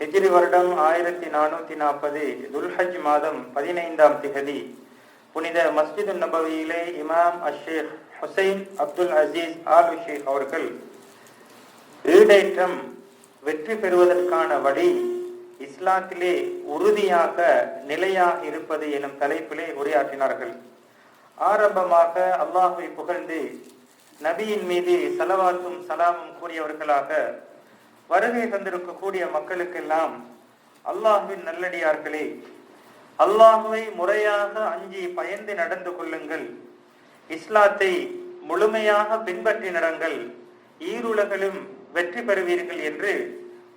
ஹிஜ்ரி வருடம் ஆயிரத்தி நானூத்தி நாற்பது துல்ஹஜ் மாதம் பதினைந்தாம் திகதி. புனித மஸ்ஜிது நபவியிலே இமாம் Ash Sheikh Hussain Abdul Aziz Al Sheikh அவர்கள் ஈடேற்றம் வெற்றி பெறுவதற்கான வழி இஸ்லாத்திலே உறுதியாக நிலையாக இருப்பது எனும் தலைப்பிலே உரையாற்றினார்கள். ஆரம்பமாக அல்லாஹுவை புகழ்ந்து நபியின் மீது சலவாத்தும் சலாமும் கூறியவர்களாக வருகை தந்திருக்கக்கூடிய மக்களுக்கெல்லாம் அல்லாஹுவின் நல்லடியார்களே அல்லாஹுவை முறையாக அஞ்சி பயந்து நடந்து கொள்ளுங்கள். இஸ்லாத்தை முழுமையாக பின்பற்றி நடங்கள். ஈருலகளும் வெற்றி பெறுவீர்கள் என்று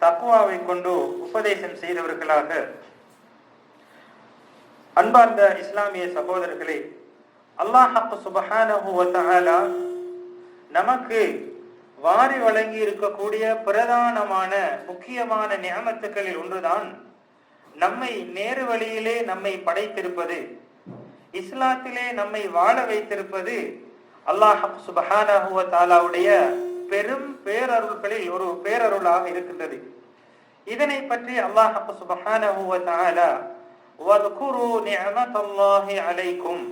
தக்குவாவை கொண்டு உபதேசம் செய்தவர்களாக. அன்பார்ந்த இஸ்லாமிய சகோதரர்களே அல்லாஹ் சுபஹானஹு நமக்கு வாரி வழங்கி இருக்கக்கூடிய பிரதானமான முக்கியமான நியமத்துக்களில் ஒன்றுதான் நம்மை நேரு வழியிலே நம்மை படைத்திருப்பது. இஸ்லாத்திலே நம்மை வாழ வைத்திருப்பது அல்லாஹ் சுபஹானஹு வ பெரும் பேரருள்களில் ஒரு பேரருளாக இருக்கின்றது. இதனை பற்றி அல்லாஹ் சுபஹானஹு தாலா அலைக்கும்.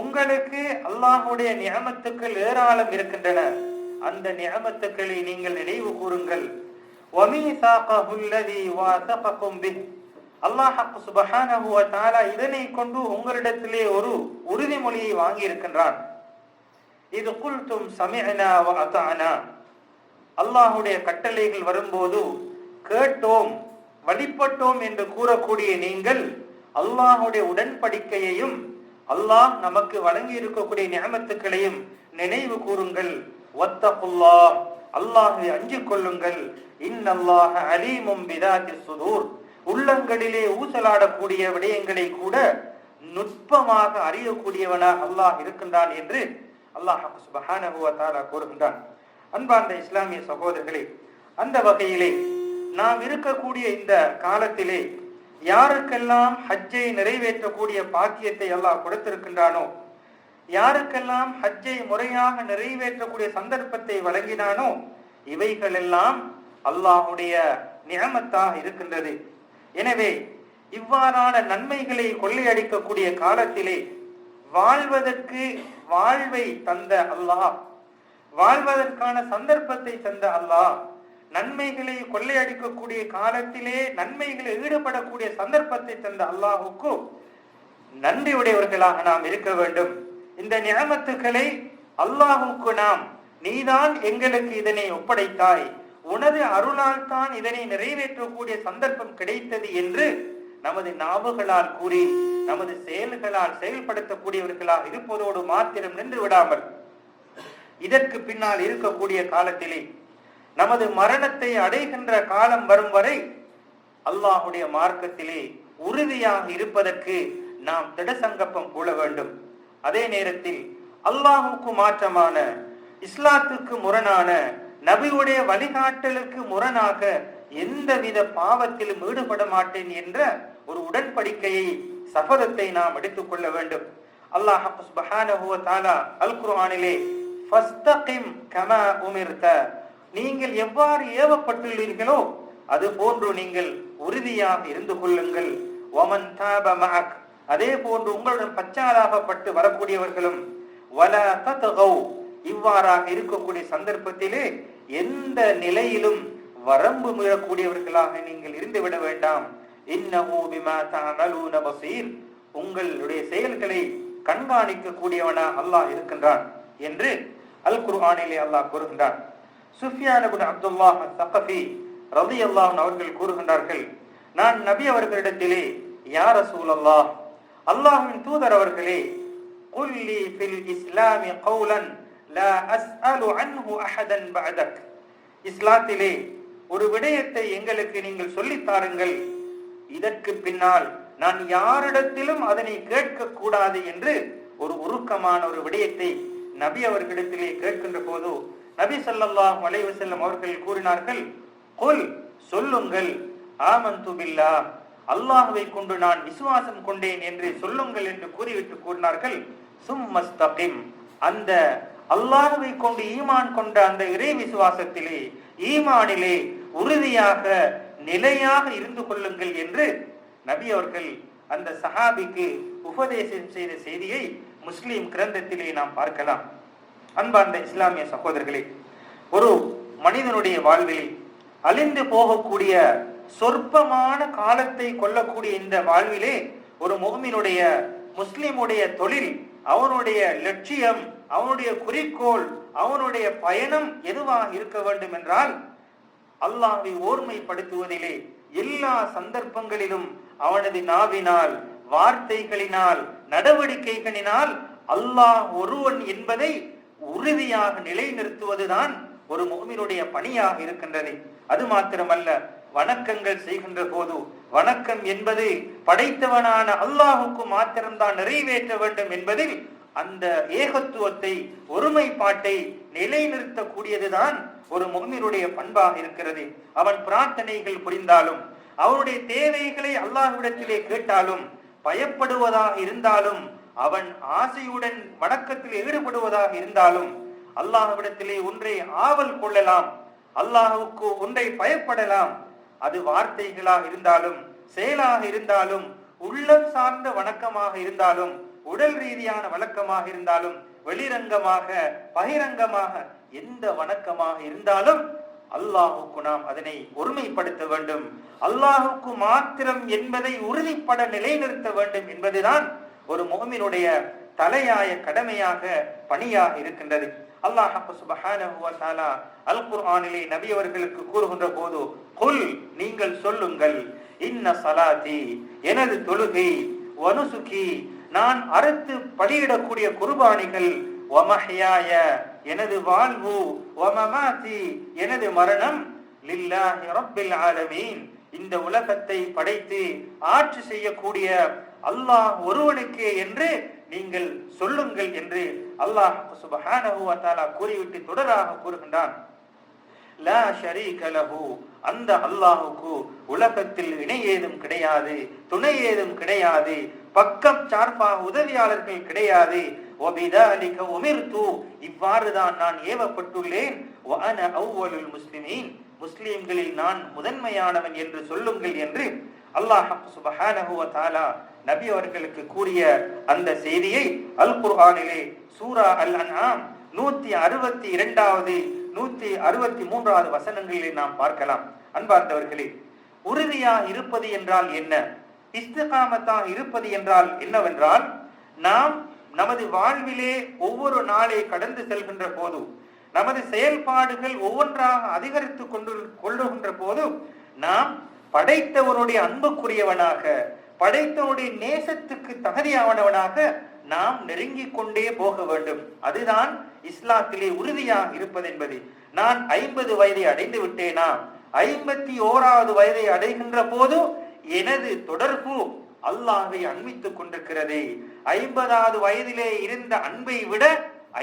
உங்களுக்கு அல்லாஹுடைய நியமத்துக்கள் ஏராளம் இருக்கின்றன. அந்த நியமத்துக்களை நீங்கள் நினைவு கூறுங்கள். அல்லாஹ் சுபஹானஹு வ இதனை கொண்டு உங்களிடத்திலே ஒரு உறுதிமொழியை வாங்கி இருக்கின்றான் இது குல்தும் சமிஅனா வ கட்டளைகள் வரும்போது கேட்டோம் வழிபட்டோம் என்று கூறக்கூடிய நீங்கள் அல்லாஹுடைய உடன்படிக்கையையும் அல்லாஹ் நமக்கு வழங்கி இருக்கக்கூடிய நியமத்துக்களையும் நினைவு கூறுங்கள். ஒத்தகுல்லா அல்லாஹை அஞ்சிக் கொள்ளுங்கள். இன்னல்லாஹ அலீமும் பிதாதி சுதூர். உள்ளங்களிலே ஊசலாடக்கூடிய விடயங்களை கூட நுட்பமாக அறியக்கூடியவனாக அல்லாஹ் இருக்கின்றான் என்று அல்லாஹ் சுபஹானஹு கூறுகின்றான். அன்பார்ந்த இஸ்லாமிய சகோதரர்களே அந்த வகையிலே நாம் இருக்கக்கூடிய இந்த காலத்திலே யாருக்கெல்லாம் ஹஜ்ஜை நிறைவேற்றக்கூடிய பாக்கியத்தை அல்லாஹ் கொடுத்திருக்கின்றானோ யாருக்கெல்லாம் ஹஜ்ஜை முறையாக நிறைவேற்றக்கூடிய சந்தர்ப்பத்தை வழங்கினானோ இவைகளெல்லாம் அல்லாஹுடைய நியமத்தாக இருக்கின்றது. எனவே இவ்வாறான நன்மைகளை கொள்ளையடிக்கக்கூடிய காலத்திலே வாழ்வதற்கு வாழ்வை தந்த அல்லாஹ் வாழ்வதற்கான சந்தர்ப்பத்தை தந்த அல்லாஹ் நன்மைகளை கொள்ளையடிக்கக்கூடிய காலத்திலே நன்மைகளில் ஈடுபடக்கூடிய சந்தர்ப்பத்தை தந்த அல்லாஹுக்கு நன்றியுடையவர்களாக நாம் இருக்க வேண்டும். இந்த நியமத்துக்களை அல்லாஹுக்கு நாம் நீதான் எங்களுக்கு இதனை ஒப்படைத்தாய். உனது அருளால் தான் இதனை நிறைவேற்றக்கூடிய சந்தர்ப்பம் கிடைத்தது என்று நமது நாவுகளால் கூறி நமது செயல்களால் செயல்படுத்தக்கூடியவர்களாக இருப்பதோடு மாத்திரம் நின்று விடாமல் இதற்கு பின்னால் இருக்கக்கூடிய காலத்திலே நமது மரணத்தை அடைகின்ற காலம் வரும் வரை அல்லாஹுடைய மார்க்கத்திலே உறுதியாக இருப்பதற்கு நாம் திடசங்கப்பம் கூற வேண்டும். அதே நேரத்தில் அல்லாஹுக்கு மாற்றமான இஸ்லாத்துக்கு முரணான நபியுடைய வழிகாட்டலுக்கு முரணாக எந்தவித பாவத்திலும் ஈடுபட மாட்டேன் என்ற ஒரு உடன்படிக்கையை சபதத்தை நாம் எடுத்துக்கொள்ள வேண்டும். அல்லாஹ் அல் குர்ஆனிலே நீங்கள் எவ்வாறு ஏவப்பட்டுள்ளீர்களோ அது போன்று நீங்கள் உறுதியாக இருந்து கொள்ளுங்கள். ஒமன் தாப மஅக். அதே போன்று உங்களுடன் பச்சாதாபப்பட்டு வரக்கூடியவர்களும் வல இவ்வாறாக இருக்கக்கூடிய சந்தர்ப்பத்திலே எந்த நிலையிலும் வரம்பு மீறக்கூடியவர்களாக நீங்கள் இருந்துவிட வேண்டாம். இன்னஹு உங்களுடைய செயல்களை கண்காணிக்க கூடியவனா அல்லாஹ் இருக்கின்றான் என்று அல் குர்ஆனிலே அல்லாஹ் கூறுகின்றான். சுஃபியான் அப்துல்லா அப்துல்லாஹ் அஸ்-ஸகஃபி அவர்கள் கூறுகின்றார்கள் நான் நபி அவர்களிடத்திலே யார சூழல்லாஹ் அல்லாஹுவின் தூதர் அவர்களே குல்லி பில் இஸ்லாமி கௌலன் அஸ் அலு அன்ஹு அஹதன் பஅதக். இஸ்லாத்திலே ஒரு விடயத்தை எங்களுக்கு நீங்கள் சொல்லித் தாருங்கள். இதற்கு பின்னால் நான் யாரிடத்திலும் அதனை கேட்க கூடாது என்று ஒரு உருக்கமான ஒரு விடயத்தை நபி அவர்களிடத்திலே கேட்கின்ற போது நபி சொல்லாஹ் வலைவசல்லம் அவர்கள் கூறினார்கள் கொல் சொல்லுங்கள். ஆமந்து பில்லா அல்லாஹுவை கொண்டு நான் விசுவாசம் கொண்டேன் என்று சொல்லுங்கள் என்று கூறிவிட்டு கூறினார்கள். சும்மஸ்தகிம். அந்த அல்லாஹுவை கொண்டு ஈமான் கொண்ட அந்த இறை விசுவாசத்திலே ஈமானிலே உறுதியாக நிலையாக இருந்து கொள்ளுங்கள் என்று நபி அவர்கள் அந்த சஹாபிக்கு உபதேசம் செய்த செய்தியை முஸ்லிம் கிரந்தத்திலே நாம் பார்க்கலாம். அன்பார்ந்த இஸ்லாமிய சகோதரர்களே ஒரு மனிதனுடைய வாழ்வில் அழிந்து போகக்கூடிய சொற்பமான காலத்தை கொள்ளக்கூடிய இந்த வாழ்விலே ஒரு முகமினுடைய முஸ்லிமுடைய தொழில் அவனுடைய லட்சியம் அவனுடைய குறிக்கோள் அவனுடைய பயணம் எதுவாக இருக்க வேண்டும் என்றால் அல்லாஹை ஓர்மைப்படுத்துவதிலே எல்லா சந்தர்ப்பங்களிலும் அவனது நாவினால் வார்த்தைகளினால் நடவடிக்கைகளினால் அல்லாஹ் ஒருவன் என்பதை உறுதியாக நிலைநிறுத்துவதுதான் ஒரு முகமினுடைய பணியாக இருக்கின்றது. அது மாத்திரமல்ல வணக்கங்கள் செய்கின்ற போது வணக்கம் என்பது படைத்தவனான அல்லாஹுக்கு மாத்திரம்தான் நிறைவேற்ற வேண்டும் என்பதில் அந்த ஏகத்துவத்தை ஒருமைப்பாட்டை நிலைநிறுத்தக்கூடியதுதான் ஒரு முகமினுடைய பண்பாக இருக்கிறது. அவன் பிரார்த்தனைகள் புரிந்தாலும் அவனுடைய தேவைகளை அல்லாஹ்விடத்திலே கேட்டாலும் பயப்படுவதாக இருந்தாலும் அவன் ஆசையுடன் வணக்கத்தில் ஈடுபடுவதாக இருந்தாலும் அல்லாஹ்விடத்திலே ஒன்றை ஆவல் கொள்ளலாம் அல்லாஹுக்கு ஒன்றை பயப்படலாம் அது வார்த்தைகளாக இருந்தாலும் செயலாக இருந்தாலும் உள்ளம் சார்ந்த வணக்கமாக இருந்தாலும் உடல் ரீதியான வழக்கமாக இருந்தாலும் வெளிரங்கமாக பகிரங்கமாக எந்த வணக்கமாக இருந்தாலும் அல்லாஹுக்கு நாம் அதனை ஒருமைப்படுத்த வேண்டும். அல்லாஹுக்கு மாத்திரம் என்பதை உறுதிப்பட நிலைநிறுத்த வேண்டும் என்பதுதான் ஒரு முகமினுடைய தலையாய கடமையாக பணியாக இருக்கின்றது. அல்லாஹ் சுபஹானஹு அல் குர்ஆனிலே நபி அவர்களுக்கு கூறுகின்ற போது குல் நீங்கள் சொல்லுங்கள். இன்ன சலாதி எனது தொழுகை வனுசுகி நான் அறுத்து பலியிடக்கூடிய குர்பானிகள் வமஹ்யாய எனது வாழ்வு வமமாதி எனது மரணம் லில்லாஹி ரப்பில் ஆலமீன். இந்த உலகத்தை படைத்து ஆட்சி செய்யக்கூடிய அல்லாஹ் ஒருவனுக்கே என்று நீங்கள் சொல்லுங்கள் என்று அல்லாஹ் சுபஹானஹுவத்தாலா கூறிவிட்டு தொடராக கூறுகின்றான். லா ஷரீக லஹு. அந்த அல்லாஹுக்கு உலகத்தில் இணை ஏதும் கிடையாது துணை ஏதும் கிடையாது பக்கம் சார்பாக உதவியாளர்கள் கிடையாது. இவ்வாறுதான் நான் ஏவப்பட்டுள்ளேன். முஸ்லிமீன். முஸ்லீம்களில் நான் முதன்மையானவன் என்று சொல்லுங்கள் என்று அல்லாஹ் சுபஹானஹுவ தாலா நபி அவர்களுக்கு கூறிய அந்த செய்தியை அல் குர்ஹானிலே சூரா அல் அன்ஆம் நூத்தி அறுபத்தி இரண்டாவது நூத்தி அறுபத்தி மூன்றாவது வசனங்களிலே நாம் பார்க்கலாம். அன்பார்ந்தவர்களே உறுதியா இருப்பது என்றால் என்ன? இஸ்திகாமத்தாக இருப்பது என்றால் என்னவென்றால் நாம் நமது வாழ்விலே ஒவ்வொரு நாளை கடந்து செல்கின்ற போது நமது செயல்பாடுகள் ஒவ்வொன்றாக அதிகரித்து கொண்டு கொள்ளுகின்ற போது நாம் படைத்தவனுடைய அன்புக்குரியவனாக படைத்தவனுடைய நேசத்துக்கு தகுதியானவனாக நாம் நெருங்கிக் கொண்டே போக வேண்டும். அதுதான் இஸ்லாத்திலே உறுதியாக இருப்பது என்பது. நான் ஐம்பது வயதை அடைந்து விட்டேனா? ஐம்பத்தி ஓராவது வயதை அடைகின்ற போது எனது தொடர்பு அல்லாஹை அண்மித்துக் கொண்டிருக்கிறது. ஐம்பதாவது வயதிலே இருந்த அன்பை விட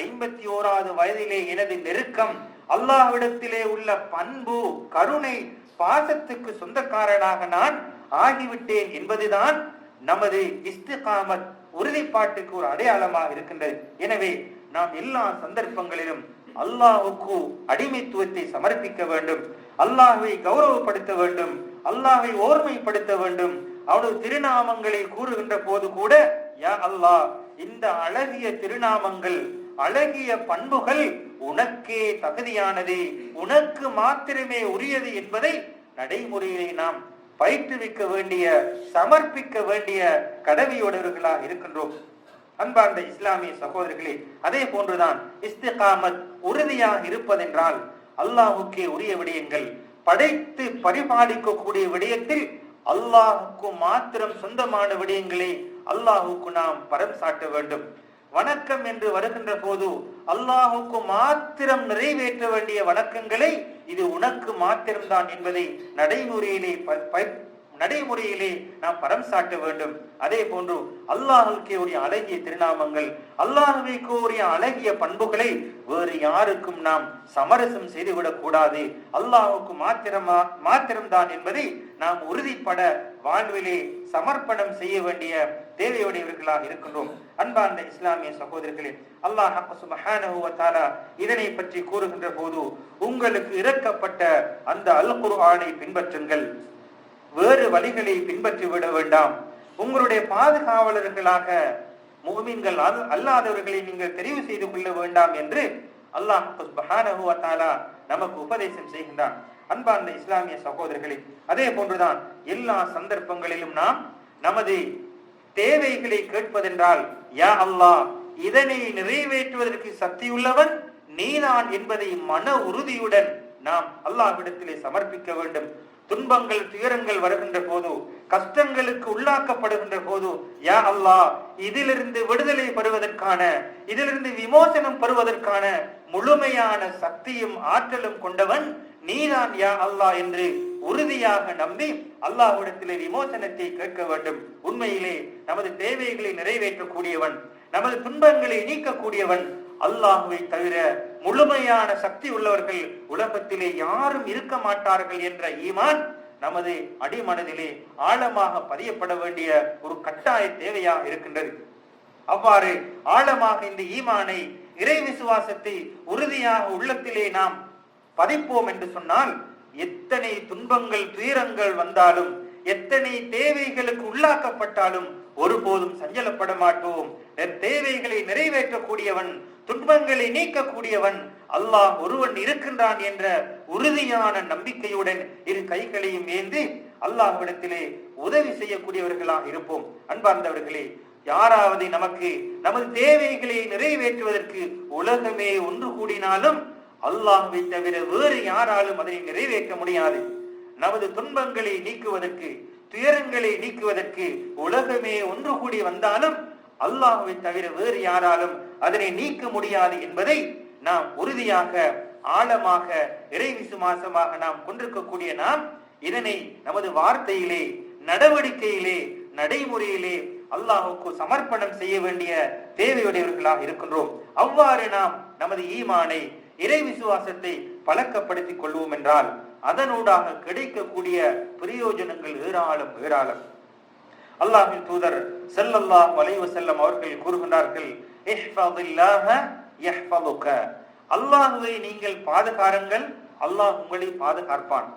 ஐம்பத்தி ஓராவது வயதிலே எனது நெருக்கம் அல்லாஹ்விடத்திலே உள்ள பண்பு கருணை பாசத்துக்கு சொந்தக்காரனாக நான் ஆகிவிட்டேன் என்பதுதான் நமது இஸ்திகாமத் உறுதிப்பாட்டுக்கு ஒரு அடையாளமாக இருக்கின்றது. எனவே நாம் எல்லா சந்தர்ப்பங்களிலும் அல்லாஹுக்கு அடிமைத்துவத்தை சமர்ப்பிக்க வேண்டும். அல்லாஹுவை கௌரவப்படுத்த வேண்டும். அல்லாஹை ஓர்மைப்படுத்த வேண்டும். அவனது திருநாமங்களை கூறுகின்ற போது கூட யா அல்லாஹ் இந்த அழகிய திருநாமங்கள் அழகிய பண்புகள் உனக்கே தகுதியானது. உனக்கு மாத்திரமே உரியது என்பதை நடைமுறையிலே நாம் பயிற்றுவிக்க வேண்டிய சமர்ப்பிக்க வேண்டிய கடமையுடையவர்களாக இருக்கின்றோம். அன்பார்ந்த இஸ்லாமிய சகோதரர்களே அதே போன்றுதான் இஸ்திகாமத் உறுதியாக இருப்பதென்றால் அல்லாஹுக்கே உரிய விடயங்கள் படைத்து பரிபாலிக்கக்கூடிய விடயத்தில் அல்லாஹுக்கு மாத்திரம் சொந்தமான விடயங்களை அல்லாஹுக்கு நாம் பரம் சாட்ட வேண்டும். வணக்கம் என்று வருகின்ற போது அல்லாஹுக்கு மாத்திரம் நிறைவேற்ற வேண்டிய வணக்கங்களை இது உனக்கு மாத்திரம்தான் என்பதை நடைமுறையிலே நடைமுறையிலே நாம் பரம் சாட்ட வேண்டும். அதே போன்று அல்லாஹுக்கே உரிய அழகிய திருநாமங்கள் அல்லாஹுக்கு உரிய அழகிய பண்புகளை வேறு யாருக்கும் நாம் சமரசம் செய்துவிடக் கூடாது. அல்லாஹுக்கு மாத்திரமா மாத்திரம்தான் என்பதை நாம் உறுதிப்பட வாழ்விலே சமர்ப்பணம் செய்ய வேண்டிய தேவையுடையவர்களாக இருக்கின்றோம். அன்பார்ந்த இஸ்லாமிய சகோதரர்களே அல்லாஹ் சுப்ஹானஹு இதனை பற்றி கூறுகின்ற போது உங்களுக்கு இறக்கப்பட்ட அந்த அல் குர்ஆனை பின்பற்றுங்கள். வேறு வழிகளை பின்பற்றி விட வேண்டாம். உங்களுடைய பாதுகாவலர்களாக முகமீன்கள் அல்லாதவர்களை நீங்கள் தெரிவு செய்து கொள்ள வேண்டாம் என்று அல்லாஹ் சுப்ஹானஹு நமக்கு உபதேசம் செய்கின்றான். அன்பார்ந்த இஸ்லாமிய சகோதரர்களே அதே போன்றுதான் எல்லா சந்தர்ப்பங்களிலும் நாம் நமது தேவைகளை கேட்பதென்றால் யா அல்லாஹ் இதனை நிறைவேற்றுவதற்கு சக்தியுள்ளவன் நீதான் என்பதை மன உறுதியுடன் நாம் அல்லாஹ்விடத்திலே சமர்ப்பிக்க வேண்டும். துன்பங்கள் துயரங்கள் வருகின்ற போது கஷ்டங்களுக்கு உள்ளாக்கப்படுகின்ற போது யா அல்லாஹ் இதிலிருந்து விடுதலை பெறுவதற்கான இதிலிருந்து விமோசனம் பெறுவதற்கான முழுமையான சக்தியும் ஆற்றலும் கொண்டவன் நீதான் யா அல்லாஹ் என்று உறுதியாக நம்பி அல்லாஹ்விடத்திலே விமோசனத்தை கேட்க வேண்டும். உண்மையிலே நமது தேவைகளை நிறைவேற்றக்கூடியவன் நமது துன்பங்களை நீக்கக்கூடியவன் அல்லாஹுவை தவிர முழுமையான சக்தி உள்ளவர்கள் உலகத்திலே யாரும் இருக்க மாட்டார்கள் என்ற ஈமான் நமது அடிமனதிலே ஆழமாக பதியப்பட வேண்டிய ஒரு கட்டாய தேவையாக இருக்கின்றது. அவ்வாறு ஆழமாக இந்த ஈமானை இறை விசுவாசத்தை உறுதியாக உள்ளத்திலே நாம் பதிப்போம் என்று சொன்னால் எத்தனை துன்பங்கள் துயரங்கள் வந்தாலும் எத்தனை தேவைகளுக்கு உள்ளாக்கப்பட்டாலும் ஒருபோதும் சஞ்சலப்பட மாட்டோம். தேவைகளை நிறைவேற்றக்கூடியவன் துன்பங்களை நீக்கக்கூடியவன் அல்லாஹ் ஒருவன் இருக்கின்றான் என்ற உறுதியான நம்பிக்கையுடன் இரு கைகளையும் ஏந்தி அல்லாஹ்விடத்திலே உதவி செய்யக்கூடியவர்களாக இருப்போம். அன்பார்ந்தவர்களே யாராவது நமக்கு நமது தேவைகளை நிறைவேற்றுவதற்கு உலகமே ஒன்று கூடினாலும் அல்லாஹ்வை தவிர வேறு யாராலும் அதனை நிறைவேற்ற முடியாது. நமது துன்பங்களை நீக்குவதற்கு துயரங்களை நீக்குவதற்கு உலகமே ஒன்று கூடி வந்தாலும் அல்லாஹுவை தவிர வேறு யாராலும் அதனை நீக்க முடியாது என்பதை நாம் உறுதியாக ஆழமாக இறை விசுவாசமாக நாம் கொண்டிருக்கக்கூடிய நாம் இதனை நமது வார்த்தையிலே நடவடிக்கையிலே நடைமுறையிலே அல்லாஹுக்கு சமர்ப்பணம் செய்ய வேண்டிய தேவையுடையவர்களாக இருக்கின்றோம். அவ்வாறு நாம் நமது ஈமானை இறை விசுவாசத்தை பழக்கப்படுத்திக் கொள்வோம் என்றால் அதனூடாக கிடைக்கக்கூடிய பிரயோஜனங்கள் ஏராளம் ஏராளம். அல்லாஹின் தூதர் செல்லல்லாஹ் வலைவு செல்லம் அவர்கள் கூறுகின்றார்கள் அல்லாஹுவை நீங்கள் பாதுகாருங்கள் அல்லாஹ் உங்களை பாதுகாப்பான்.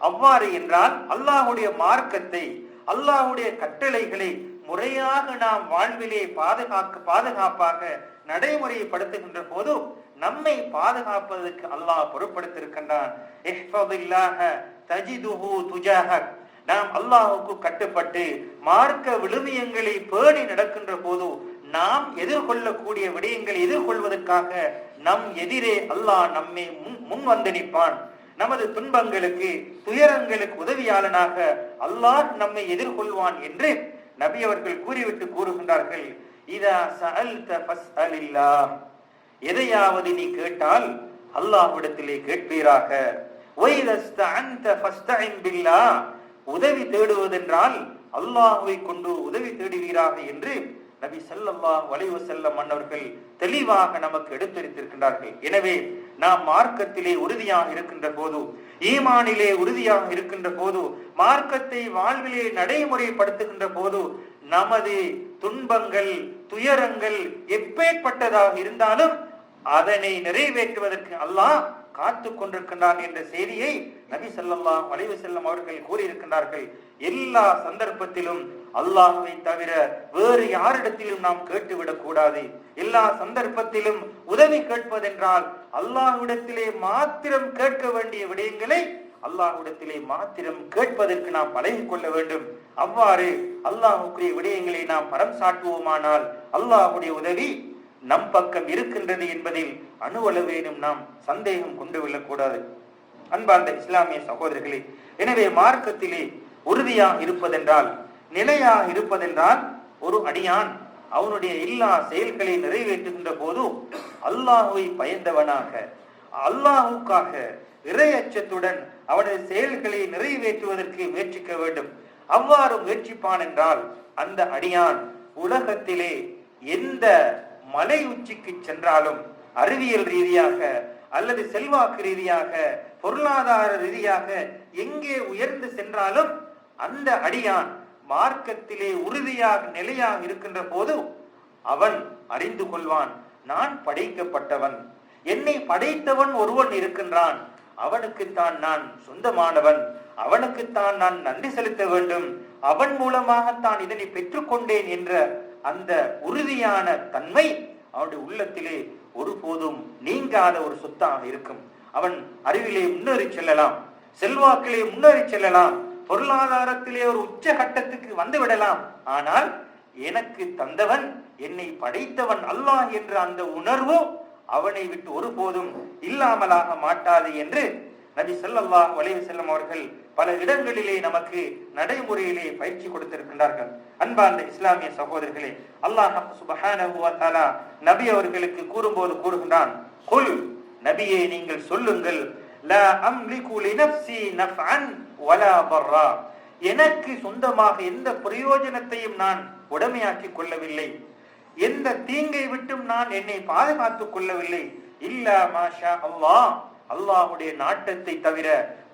அவ்வாறு என்றால் அல்லாஹுடைய மார்க்கத்தை அல்லாஹுடைய கட்டளைகளை முறையாக நாம் வாழ்விலே பாதுகாக்க பாதுகாப்பாக நடைமுறைப்படுத்துகின்ற போது நம்மை பாதுகாப்பதற்கு அல்லாஹ் பொருட்படுத்திருக்கின்றான் நாம் அல்லாஹுக்கு கட்டுப்பட்டு மார்க்க விழுமியங்களை பேணி நடக்கின்ற போது நாம் எதிர்கொள்ளக்கூடிய விடயங்களை எதிர்கொள்வதற்காக நம் எதிரே அல்லாஹ் நம்மை முன் முன் வந்து நிற்பான் நமது துன்பங்களுக்கு துயரங்களுக்கு உதவியாளனாக அல்லாஹ் நம்மை எதிர்கொள்வான் என்று நபி அவர்கள் கூறிவிட்டு கூறுகின்றார்கள். இதா சஅல்த ஃபஸ்அலில்லாஹ். எதையாவது நீ கேட்டால் அல்லாஹ்விடத்திலே கேட்பீராக. உதவி தேடுவதென்றால் அல்லாஹுவை கொண்டு உதவி தேடுவீராக என்று நபி செல்லல்லாஹ் வளைவு செல்ல மன்னர்கள் தெளிவாக நமக்கு எடுத்துரைத்திருக்கின்றார்கள். எனவே நாம் மார்க்கத்திலே உறுதியாக இருக்கின்ற போது ஈமானிலே உறுதியாக இருக்கின்ற போது மார்க்கத்தை வாழ்விலே நடைமுறைப்படுத்துகின்ற போது நமது துன்பங்கள் துயரங்கள் எப்பேற்பட்டதாக இருந்தாலும் அதனை நிறைவேற்றுவதற்கு அல்லாஹ் காத்து கொண்டிருக்கின்றான் என்ற செய்தியை நபி ஸல்லல்லாஹு வளைவு செல்லம் அவர்கள் கூறியிருக்கின்றார்கள். எல்லா சந்தர்ப்பத்திலும் அல்லாஹுவை தவிர வேறு யாரிடத்திலும் நாம் கேட்டுவிடக் கூடாது. எல்லா சந்தர்ப்பத்திலும் உதவி கேட்பதென்றால் அல்லாஹ்விடத்திலே மாத்திரம் கேட்க வேண்டிய விடயங்களை அல்லாஹ்விடத்திலே மாத்திரம் கேட்பதற்கு நாம் பழகிக் கொள்ள வேண்டும். அவ்வாறு அல்லாஹுக்குரிய விடயங்களை நாம் பரம் சாட்டுவோமானால் அல்லாஹுடைய உதவி நம் பக்கம் இருக்கின்றது என்பதில் அணுவளவேனும் நாம் சந்தேகம் கொண்டு விடக்கூடாது அன்பார்ந்த இஸ்லாமிய சகோதரர்களே எனவே மார்க்கத்திலே உறுதியாக இருப்பதென்றால் நிலையாக இருப்பதென்றால் ஒரு அடியான் அவனுடைய எல்லா செயல்களை நிறைவேற்றுகின்ற போது அல்லாஹுவை பயந்தவனாக அல்லாஹுக்காக இரையச்சத்துடன் அவனது செயல்களை நிறைவேற்றுவதற்கு முயற்சிக்க வேண்டும். அவ்வாறு முயற்சிப்பான் என்றால் அந்த அடியான் உலகத்திலே எந்த மலை உச்சிக்கு சென்றாலும் அறிவியல் ரீதியாக அல்லது செல்வாக்கு ரீதியாக பொருளாதார ரீதியாக எங்கே உயர்ந்து சென்றாலும் அந்த அடியான் மார்க்கத்திலே உறுதியாக நிலையாக இருக்கின்ற போது அவன் அறிந்து கொள்வான் நான் படைக்கப்பட்டவன். என்னை படைத்தவன் ஒருவன் இருக்கின்றான். அவனுக்குத்தான் நான் சொந்தமானவன். அவனுக்குத்தான் நான் நன்றி செலுத்த வேண்டும். அவன் மூலமாகத்தான் இதனை பெற்றுக்கொண்டேன் என்ற அந்த உறுதியான தன்மை அவனுடைய உள்ளத்திலே ஒருபோதும் நீங்காத ஒரு சொத்தாக இருக்கும். அவன் அறிவிலே முன்னேறி செல்லலாம். செல்வாக்கிலே முன்னேறி செல்லலாம். பொருளாதாரத்திலே ஒரு உச்சகட்டத்துக்கு வந்து விடலாம். ஆனால் எனக்கு தந்தவன் என்னை படைத்தவன் அல்லாஹ் என்ற அந்த உணர்வும் அவனை விட்டு ஒருபோதும் இல்லாமலாக மாட்டாது என்று நபி ஸல்லல்லாஹு அலைஹி செல்லம் அவர்கள் பல இடங்களிலே நமக்கு நடைமுறையிலே பயிற்சி கொடுத்திருக்கின்றார்கள். அன்பார்ந்த இஸ்லாமிய சகோதரர்களே அல்லாஹ் சுப்ஹானஹு நபி அவர்களுக்கு கூறும்போது கூறுகின்றான் குல் நபியே நீங்கள் சொல்லுங்கள் எனக்கு சொந்தமாக எந்த பிரயோஜனத்தையும் நான் உடமையாக்கிக் கொள்ளவில்லை. எந்த தீங்கை விட்டும் நான் என்னை பாதுகாத்துக் கொள்ளவில்லை. இல்ல மாஷா அல்லாஹ். அல்லாஹுடைய நாட்டத்தை தவிர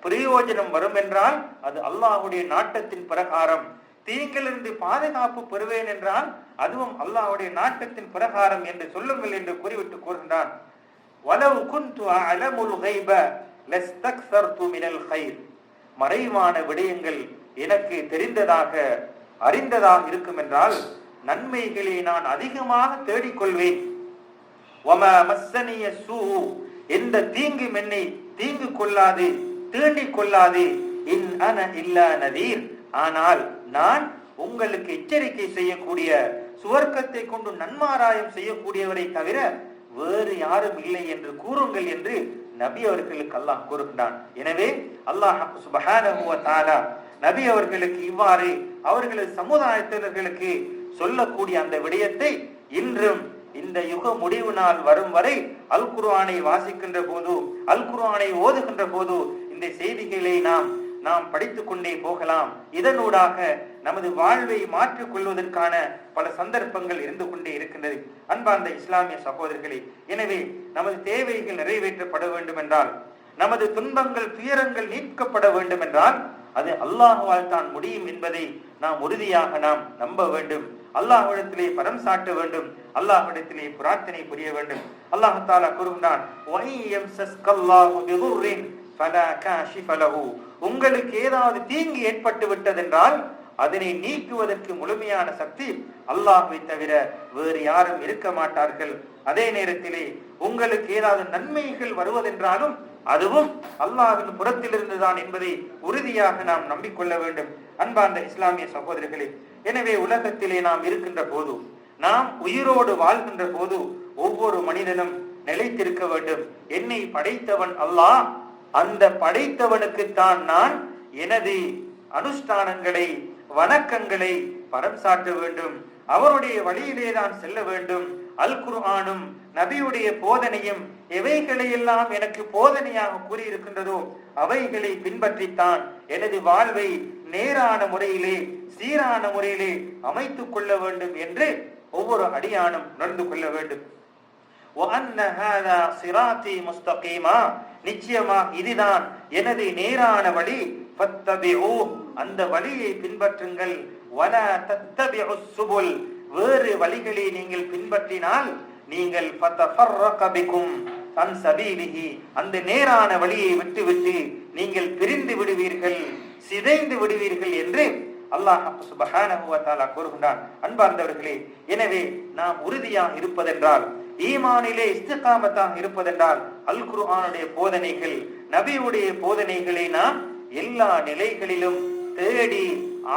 பிரயோஜனம் வரும் என்றால் அது அல்லாஹுடைய நாட்டத்தின் பிரகாரம். தீங்கிலிருந்து பாதுகாப்பு பெறுவேன் என்றால் அதுவும் அல்லாஹுடைய நாட்டத்தின் பிரகாரம் என்று சொல்லுங்கள் என்று கூறிவிட்டு கூறுகின்றான். மறைவான விடயங்கள் எனக்கு தெரிந்ததாக அறிந்ததாக இருக்கும் என்றால் நன்மைகளை நான் அதிகமாக தேடிக்கொள்வேன். சூ எந்த தீங்கு என்னை தீங்கு கொள்ளாது தீண்டிக் கொள்ளாது. இன் அன இல்லா நதீர். ஆனால் நான் உங்களுக்கு எச்சரிக்கை செய்யக்கூடிய சுவர்க்கத்தை கொண்டு நன்மாராயம் செய்யக்கூடியவரை தவிர வேறு யாரும் இல்லை என்று கூறுங்கள் என்று நபி அவர்களுக்கு அல்லாஹ் கூறுகின்றான். எனவே அல்லாஹ் சுபஹானஹு நபி அவர்களுக்கு இவ்வாறு அவர்களது சமுதாயத்தினர்களுக்கு சொல்லக்கூடிய அந்த விடயத்தை இன்றும் இந்த யுக முடிவு நாள் வரும் வரை அல் குர்ஆனை வாசிக்கின்ற போது அல் குர்ஆனை ஓதுகின்ற போது இந்த செய்திகளை நாம் நாம் படித்து கொண்டே போகலாம். இதனூடாக நமது வாழ்வை மாற்றிக் கொள்வதற்கான பல சந்தர்ப்பங்கள் இருந்து கொண்டே இருக்கின்றது. அன்பார்ந்த இஸ்லாமிய சகோதரர்களே எனவே நமது தேவைகள் நிறைவேற்றப்பட வேண்டும் என்றால் நமது துன்பங்கள் துயரங்கள் நீக்கப்பட வேண்டும் என்றால் அது அல்லாஹுவால் தான் முடியும் என்பதை நாம் உறுதியாக நாம் நம்ப வேண்டும். அல்லாஹ்விடத்திலே பரம் சாட்ட வேண்டும். அல்லாஹ்விடத்திலே பிரார்த்தனை புரிய வேண்டும். அல்லாஹ் தாலா கூறுகின்றான் உங்களுக்கு ஏதாவது தீங்கு ஏற்பட்டு விட்டதென்றால் அதனை நீக்குவதற்கு முழுமையான சக்தி அல்லாஹை தவிர வேறு யாரும் இருக்க மாட்டார்கள். அதே நேரத்திலே உங்களுக்கு ஏதாவது நன்மைகள் வருவதென்றாலும் அதுவும் அல்லாஹின் புறத்திலிருந்துதான் என்பதை உறுதியாக நாம் நம்பிக்கொள்ள வேண்டும். அன்பார்ந்த இஸ்லாமிய சகோதரர்களே எனவே உலகத்திலே நாம் இருக்கின்ற போது நாம் உயிரோடு வாழ்கின்ற போது ஒவ்வொரு மனிதனும் நிலைத்திருக்க வேண்டும். என்னை படைத்தவன் அல்லாஹ். அந்த படைத்தவனுக்குத்தான் நான் எனது அனுஷ்டானங்களை வணக்கங்களை பரம் சாட்ட வேண்டும். அவருடைய வழியிலே தான் செல்ல வேண்டும். அல் குர்ஆனும் நபியுடைய போதனையும் எவைகளையெல்லாம் எனக்கு போதனையாக கூறியிருக்கின்றதோ அவைகளை பின்பற்றித்தான் எனது வாழ்வை நேரான முறையிலே சீரான முறையிலே அமைத்துக் கொள்ள வேண்டும் என்று ஒவ்வொரு அடியானும் நடந்து கொள்ள வேண்டும். நிச்சயமா இதுதான் எனது நேரான வழி. அந்த வழியை பின்பற்றுங்கள். வேறு வழிகளை நீங்கள் பின்பற்றினால் நீங்கள் அந்த நேரான வழியை விட்டுவிட்டு நீங்கள் பிரிந்து விடுவீர்கள். சிதைந்து விடுவீர்கள் என்று அல்லாஹ் சுபஹானஹு கூறுகின்றான். அன்பார்ந்தவர்களே எனவே நாம் உறுதியாக இருப்பதென்றால் ஈமானிலே இஸ்திகாமத்தாக இருப்பதென்றால் அல் குருஹானுடைய போதனைகள் நபியுடைய போதனைகளை நாம் எல்லா நிலைகளிலும் தேடி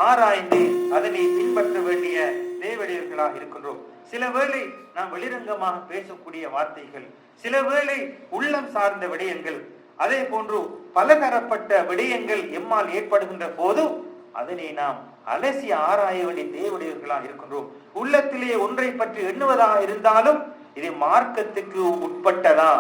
ஆராய்ந்து அதனை பின்பற்ற வேண்டிய தேவடியர்களாக இருக்கின்றோம். சில வேளை நாம் வெளிரங்கமாக பேசக்கூடிய வார்த்தைகள் சில வேளை உள்ளம் சார்ந்த விடயங்கள் அதே போன்று பலதரப்பட்ட விடயங்கள் எம்மால் ஏற்படுகின்ற போதும் அதனை நாம் அலசி ஆராய வேண்டிய தேவடையர்களாக இருக்கின்றோம். உள்ளத்திலே ஒன்றை பற்றி எண்ணுவதாக இருந்தாலும் இது மார்க்கத்துக்கு உட்பட்டதா?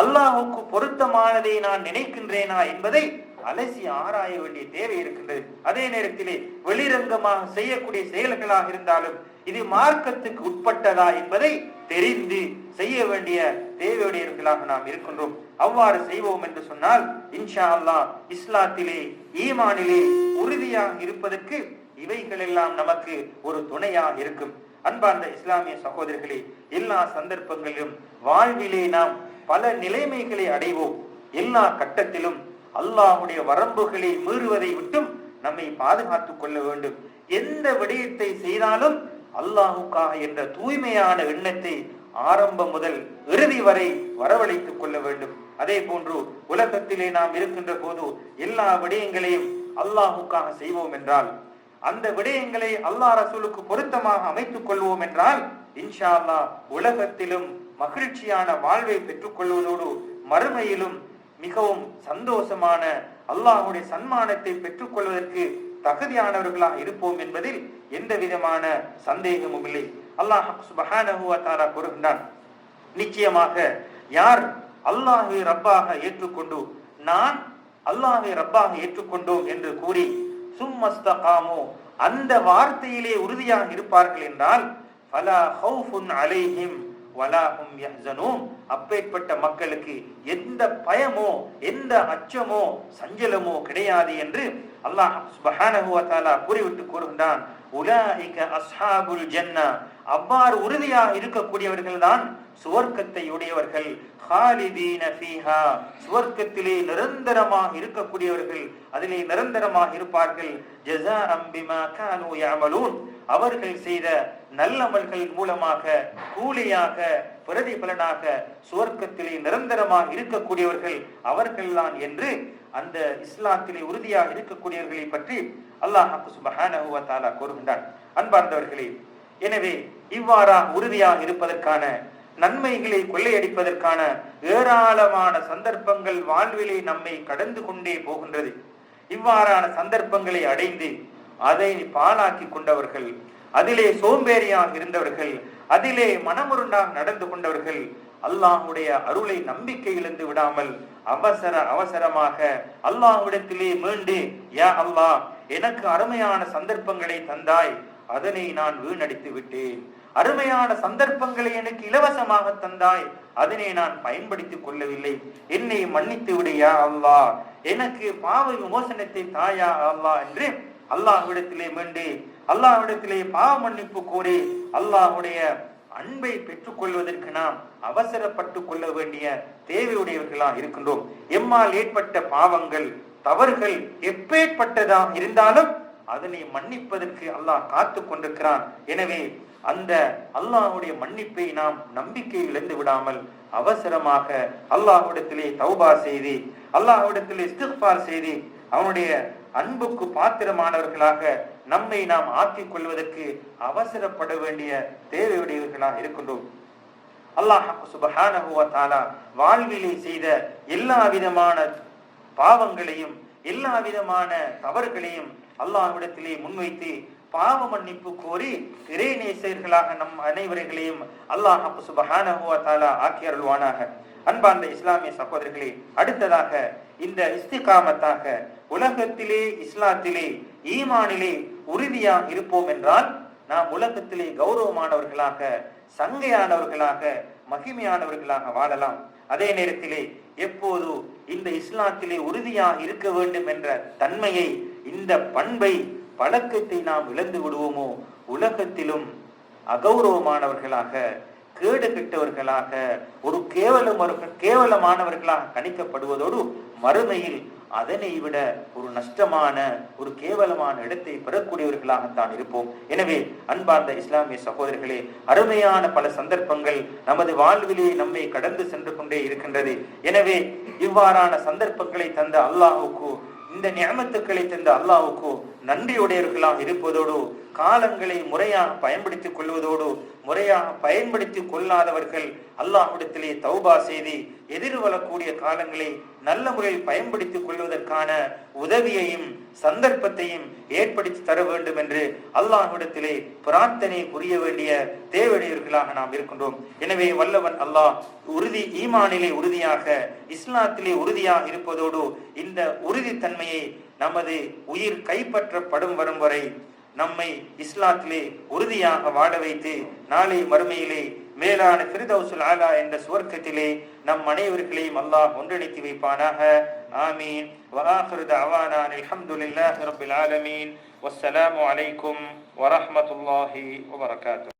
அல்லாஹுக்கு பொருத்தமானதை நான் நினைக்கின்றேனா என்பதை அலசி ஆராய வேண்டிய தேவை இருக்கின்றது. அதே நேரத்திலே வெளிரங்கமாக செய்யக்கூடிய செயல்களாக இருந்தாலும் இது மார்க்கத்துக்கு உட்பட்டதா என்பதை தெரிந்து செய்ய வேண்டிய தேவையுடையவர்களாக நாம் இருக்கின்றோம். அவ்வாறு செய்வோம் என்று சொன்னால் இன்ஷா அல்லாஹ் இஸ்லாத்திலே ஈமானிலே உறுதியாக இருப்பதற்கு இவைகள் எல்லாம் நமக்கு ஒரு துணையாக இருக்கும். அன்பார்ந்த இஸ்லாமிய சகோதரர்களே எல்லா சந்தர்ப்பங்களிலும் வாழ்விலே நாம் பல நிலைமைகளை அடைவோம். எல்லா கட்டத்திலும் அல்லாஹுடைய வரம்புகளை மீறுவதை விட்டும் நம்மை பாதுகாத்துக் கொள்ள வேண்டும். எந்த விடயத்தை செய்தாலும் அல்லாஹுக்காக என்ற தூய்மையான எண்ணத்தை ஆரம்பம் முதல் இறுதி வரை வரவழைத்துக் கொள்ள வேண்டும். அதே போன்று உலகத்திலே நாம் இருக்கின்ற போது எல்லா விடயங்களையும் அல்லாஹுக்காக செய்வோம் என்றால் அந்த விடயங்களை அல்லாஹ் ரசூலுக்கு பொருத்தமாக அமைத்துக் கொள்வோம் என்றால் இன்ஷா அல்லா உலகத்திலும் மகிழ்ச்சியான வாழ்வை பெற்றுக் கொள்வதோடு மறுமையிலும் மிகவும் சந்தோஷமான அல்லாஹுடைய சன்மானத்தை பெற்றுக் கொள்வதற்கு தகுதியானவர்களாக இருப்போம் என்பதில் எந்த விதமான சந்தேகமும் இல்லை. அல்லாஹ் சுபஹானஹு வ கூறுகின்றான். நிச்சயமாக யார் அல்லாஹை ரப்பாக ஏற்றுக்கொண்டு நான் அல்லாஹை ரப்பாக ஏற்றுக்கொண்டோம் என்று கூறி சும்மஸ்தகாமோ அந்த வார்த்தையிலே உறுதியாக இருப்பார்கள் என்றால் ஃபலா ஹவுஃபுன் அலைஹிம் வலாஹும் யஹ்சனூம் அப்பேற்பட்ட மக்களுக்கு எந்த பயமோ எந்த அச்சமோ சஞ்சலமோ கிடையாது என்று அல்லாஹ் சுபஹானஹு வ தஆலா கூறிவிட்டு கூறுகின்றான். உலாயிக அஸ்ஹாபுல் ஜன்னா. அவ்வாறு உறுதியாக இருக்கக்கூடியவர்கள் தான் சுவர்க்கத்தை உடையவர்கள். ஹாலிதீன சுவர்க்கத்திலே நிரந்தரமாக இருக்கக்கூடியவர்கள் அதிலே நிரந்தரமாக இருப்பார்கள். அவர்கள் செய்த நல்லமல்கள் மூலமாக கூலியாக பிரதிபலனாக சுவர்க்கத்திலே நிரந்தரமாக இருக்கக்கூடியவர்கள் அவர்கள்தான் என்று அந்த இஸ்லாத்திலே உறுதியாக இருக்கக்கூடியவர்களை பற்றி அல்லாஹ் சுபஹானஹு வ தஆலா அன்பார்ந்தவர்களே எனவே இவ்வாறா உறுதியாக இருப்பதற்கான நன்மைகளை கொள்ளையடிப்பதற்கான ஏராளமான சந்தர்ப்பங்கள் வாழ்விலே நம்மை கடந்து கொண்டே போகின்றது. இவ்வாறான சந்தர்ப்பங்களை அடைந்து அதை பாழாக்கி கொண்டவர்கள் அதிலே சோம்பேறியாக இருந்தவர்கள் அதிலே மனமுருண்டாக நடந்து கொண்டவர்கள் அல்லாஹுடைய அருளை நம்பிக்கை இழந்து விடாமல் அவசர அவசரமாக அல்லாஹ்விடத்திலே மீண்டு யா அல்லாஹ் எனக்கு அருமையான சந்தர்ப்பங்களை தந்தாய். அதனை நான் வீணடித்து விட்டேன். அருமையான சந்தர்ப்பங்களை எனக்கு இலவசமாக தந்தாய். அதனை நான் பயன்படுத்திக் கொள்ளவில்லை. என்னை மன்னித்து விடையா அல்லா. எனக்கு பாவ விமோசனத்தை தாயா அல்லாஹ் என்று அல்லாஹ்விடத்திலே மீண்டு அல்லாஹ்விடத்திலே பாவ மன்னிப்பு கோரி அல்லாஹுடைய அன்பை பெற்றுக்கொள்வதற்கு நாம் அவசரப்பட்டு கொள்ள வேண்டிய தேவையுடையவர்களாக இருக்கின்றோம். எம்மால் ஏற்பட்ட பாவங்கள் தவறுகள் எப்பேற்பட்டதாக இருந்தாலும் அதனை மன்னிப்பதற்கு அல்லாஹ் காத்து கொண்டிருக்கிறான். எனவே அந்த அல்லாஹுடைய மன்னிப்பை நாம் நம்பிக்கை இழந்து விடாமல் அவசரமாக அல்லாஹுடத்திலே தௌபா செய்து அல்லாஹுடத்திலே இஸ்திஃபார் செய்து அவனுடைய அன்புக்கு பாத்திரமானவர்களாக நம்மை நாம் ஆக்கிக் கொள்வதற்கு அவசரப்பட வேண்டிய தேவையுடையவர்களாக இருக்கின்றோம். அல்லாஹ் சுபஹானஹு தாலா வாழ்விலே செய்த எல்லா விதமான பாவங்களையும் எல்லா விதமான தவறுகளையும் அல்லாஹ்விடத்திலே முன்வைத்து பாவ மன்னிப்பு கோரி இறைநேசர்களாக நம் அனைவர்களையும் அல்லாஹ் சுபஹானஹு ஆக்கி அருள்வானாக. அன்பார்ந்த இஸ்லாமிய சகோதரர்களே அடுத்ததாக இந்த இஸ்திகாமத்தாக உலகத்திலே இஸ்லாத்திலே ஈமானிலே உறுதியாக இருப்போம் என்றால் நாம் உலகத்திலே கௌரவமானவர்களாக சங்கையானவர்களாக மகிமையானவர்களாக வாழலாம். அதே நேரத்திலே எப்போது இந்த இஸ்லாத்திலே உறுதியாக இருக்க வேண்டும் என்ற தன்மையை இந்த பண்பை பழக்கத்தை நாம் இழந்து விடுவோமோ? உலகத்திலும் அகௌரவமானவர்களாக கேடு கெட்டவர்களாக ஒரு கேவலம் கேவலமானவர்களாக கணிக்கப்படுவதோடு மறுமையில் அதனை விட ஒரு நஷ்டமான ஒரு கேவலமான இடத்தை பெறக்கூடியவர்களாகத்தான் இருப்போம். எனவே அன்பார்ந்த இஸ்லாமிய சகோதரர்களே அருமையான பல சந்தர்ப்பங்கள் நமது வாழ்விலே நம்மை கடந்து சென்று கொண்டே இருக்கின்றது. எனவே இவ்வாறான சந்தர்ப்பங்களை தந்த அல்லாஹுக்கு இந்த நியமத்துக்களை தந்த அல்லாஹுக்கு நன்றியுடையவர்களாக இருப்பதோடு காலங்களை முறையாக பயன்படுத்திக் கொள்வதோடு முறையாக பயன்படுத்திக் கொள்ளாதவர்கள் அல்லாஹ்விடத்திலே தௌபா செய்து எதிர்வரக்கூடிய காலங்களை நல்ல முறையில் பயன்படுத்திக் கொள்வதற்கான உதவியையும் சந்தர்ப்பத்தையும் ஏற்படுத்தி தர வேண்டும் என்று அல்லாஹ்விடத்திலே பிரார்த்தனை புரிய வேண்டிய தேவையுடையவர்களாக நாம் இருக்கின்றோம். எனவே வல்லவன் அல்லாஹ் உறுதி ஈமானிலே உறுதியாக இஸ்லாத்திலே உறுதியாக இருப்பதோடு இந்த உறுதித்தன்மையை நமது உயிர் கைப்பற்றப்படும் வரும் வரை நம்மை இஸ்லாத்திலே உறுதியாக வாழ வைத்து நாளை மறுமையிலே மேலான பிரிதவுசுல் ஆகா என்ற சுவர்க்கத்திலே நம் அனைவர்களையும் அல்லாஹ் ஒன்றிணைத்து வைப்பானாக. ஆமீன். வலாஹருத அவானான் அலமதுல்லாஹ் ஆலமீன். வசலாம் அலைக்கும் வரமத்துல்லாஹி வபரகாத்து.